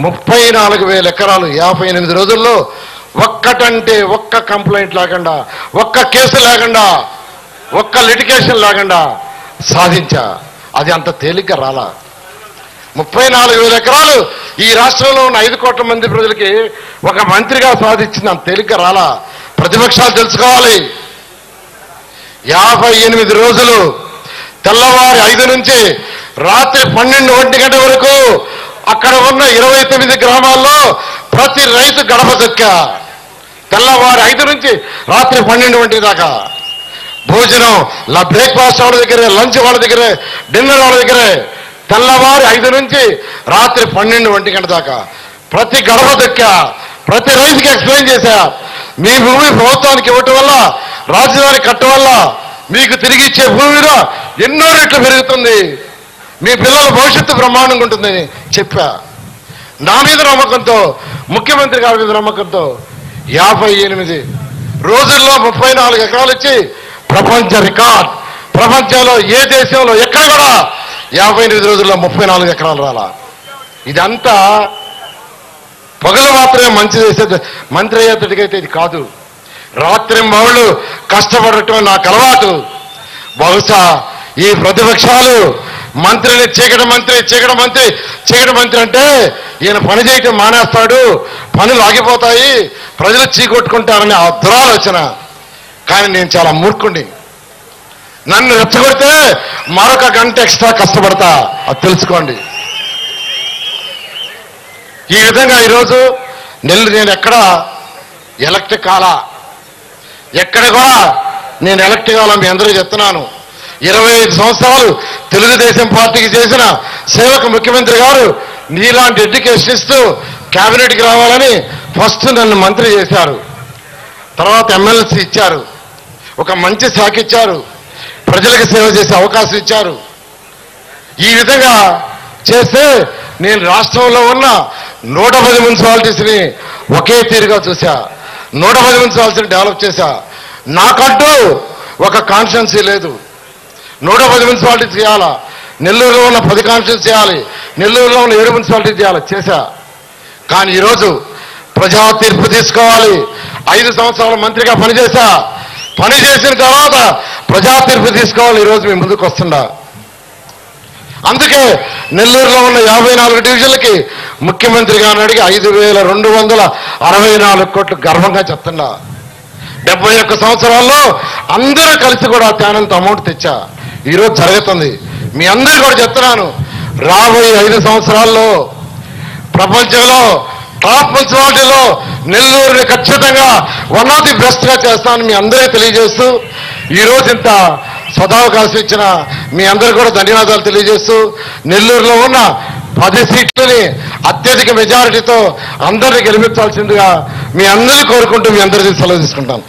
ముప్పై నాలుగు వేల ఎకరాలు యాభై ఎనిమిది రోజుల్లో ఒక్కటంటే ఒక్క కంప్లైంట్ లేకుండా ఒక్క కేసు లేకుండా ఒక్క లిటికేషన్ లేకుండా సాధించా. అది అంత తేలిక రాలా. ముప్పై నాలుగు వేల ఎకరాలు ఈ రాష్ట్రంలో ఉన్న ఐదు కోట్ల మంది ప్రజలకి ఒక మంత్రిగా సాధించింది అంత తేలిక రాలా. ప్రతిపక్షాలు తెలుసుకోవాలి. యాభై ఎనిమిది రోజులు తెల్లవారి ఐదు నుంచి రాత్రి పన్నెండు ఒంటి గంట వరకు అక్కడ ఉన్న ఇరవై తొమ్మిది గ్రామాల్లో ప్రతి రైతు గడప దొక్కా. తెల్లవారి ఐదు నుంచి రాత్రి పన్నెండు వంటి దాకా. భోజనం బ్రేక్ఫాస్ట్ వాళ్ళ దగ్గరే లంచ్ వాళ్ళ దగ్గరే డిన్నర్ వాళ్ళ దగ్గరే. తెల్లవారి ఐదు నుంచి రాత్రి పన్నెండు ఒంటి గంట దాకా. ప్రతి గడప దొక్కా. ప్రతి రైతుకి ఎక్స్ప్లెయిన్ చేశా. మీ భూమి ప్రభుత్వానికి ఇవ్వటం వల్ల రాజధాని కట్టడం వల్ల మీకు తిరిగి ఇచ్చే భూమిలో ఎన్నో రెట్లు పెరుగుతుంది. మీ పిల్లల భవిష్యత్తు బ్రహ్మాండంగా ఉంటుందని చెప్పా. నా మీద నమ్మకంతో ముఖ్యమంత్రి గారి మీద నమ్మకంతో యాభై ఎనిమిది రోజుల్లో ముప్పై నాలుగు ఎకరాలు ఇచ్చి ప్రపంచ రికార్డ్ ప్రపంచంలో ఏ దేశంలో ఎక్కడ కూడా యాభై ఎనిమిది రోజుల్లో ముప్పై నాలుగు ఎకరాలు రాలా. ఇదంతా పగలు మాత్రమే మంచి చేసే మంత్రి అయ్యేటట్టుకైతే ఇది కాదు. రాత్రి మౌళ్ళు కష్టపడటం నాకు అలవాటు. బహుశా ఈ ప్రతిపక్షాలు మంత్రిని చీకటి మంత్రి చీకటి మంత్రి. చీకటి మంత్రి అంటే ఈయన పని చేయటం మానేస్తాడు. పనులు ఆగిపోతాయి. ప్రజలు చీకొట్టుకుంటారని ఆ దురాలోచన. కానీ నేను చాలా మూర్ఖుండి నన్ను రెచ్చగొడితే మరొక గంట ఎక్స్ట్రా కష్టపడతా. అది తెలుసుకోండి. ఈ విధంగా ఈరోజు నెల్లు నేను ఎక్కడ ఎలక్ట్ కాలా? ఎక్కడ కూడా నేను ఎలక్ట్ కావాలని మీ అందరూ చెప్తున్నాను. ఇరవై ఐదు సంవత్సరాలు తెలుగుదేశం పార్టీకి చేసిన సేవకు ముఖ్యమంత్రి గారు నీలాంటి ఎడ్యుకేషన్ ఇస్తూ కేబినెట్కి రావాలని ఫస్ట్ నన్ను మంత్రి చేశారు. తర్వాత ఎమ్మెల్సీ ఇచ్చారు. ఒక మంచి శాఖ ఇచ్చారు. ప్రజలకు సేవ చేసే అవకాశం ఇచ్చారు. ఈ విధంగా చేస్తే నేను రాష్ట్రంలో ఉన్న నూట పది మున్సిపాలిటీస్ని ఒకే తీరుగా చూసా నూట పది మున్సిపాలిటీని డెవలప్ చేశా. నాకంటూ ఒక కాన్షియన్సీ లేదు. నూట పది మున్సిపాలిటీస్ చేయాలా? నెల్లూరులో ఉన్న పది కాన్స్టిట్యూన్స్ చేయాలి. నెల్లూరులో ఉన్న ఏడు మున్సిపాలిటీ చేయాలి. చేశా. కానీ ఈరోజు ప్రజా తీర్పు తీసుకోవాలి. ఐదు సంవత్సరాల మంత్రిగా పనిచేశా. పని చేసిన తర్వాత ప్రజా తీర్పు తీసుకోవాలి. ఈరోజు మీ ముందుకు వస్తుండా అందుకే నెల్లూరులో ఉన్న యాభై నాలుగు డివిజన్లకి ముఖ్యమంత్రిగా అడిగి ఐదు వేల రెండు వందల అరవై నాలుగు కోట్లు గర్వంగా చెప్తున్నా. డెబ్బై ఒక్క సంవత్సరాల్లో అందరూ కలిసి కూడా తేనంత అమౌంట్ తెచ్చా. ఈరోజు జరుగుతుంది. మీ అందరికీ కూడా చెప్తున్నాను. రాబోయే ఐదు సంవత్సరాల్లో ప్రపంచంలో టాప్ మున్సిపాలిటీలో నెల్లూరుని ఖచ్చితంగా వన్ ఆఫ్ ది బెస్ట్గా చేస్తానని మీ అందరికీ తెలియజేస్తూ ఈ ఇంత సదావకాశం ఇచ్చిన మీ అందరికీ కూడా ధన్యవాదాలు తెలియజేస్తూ నెల్లూరులో ఉన్న పది సీట్లని అత్యధిక మెజారిటీతో అందరినీ గెలిపించాల్సిందిగా మీ అందరినీ కోరుకుంటూ మీ అందరికీ సెలవు తీసుకుంటాను.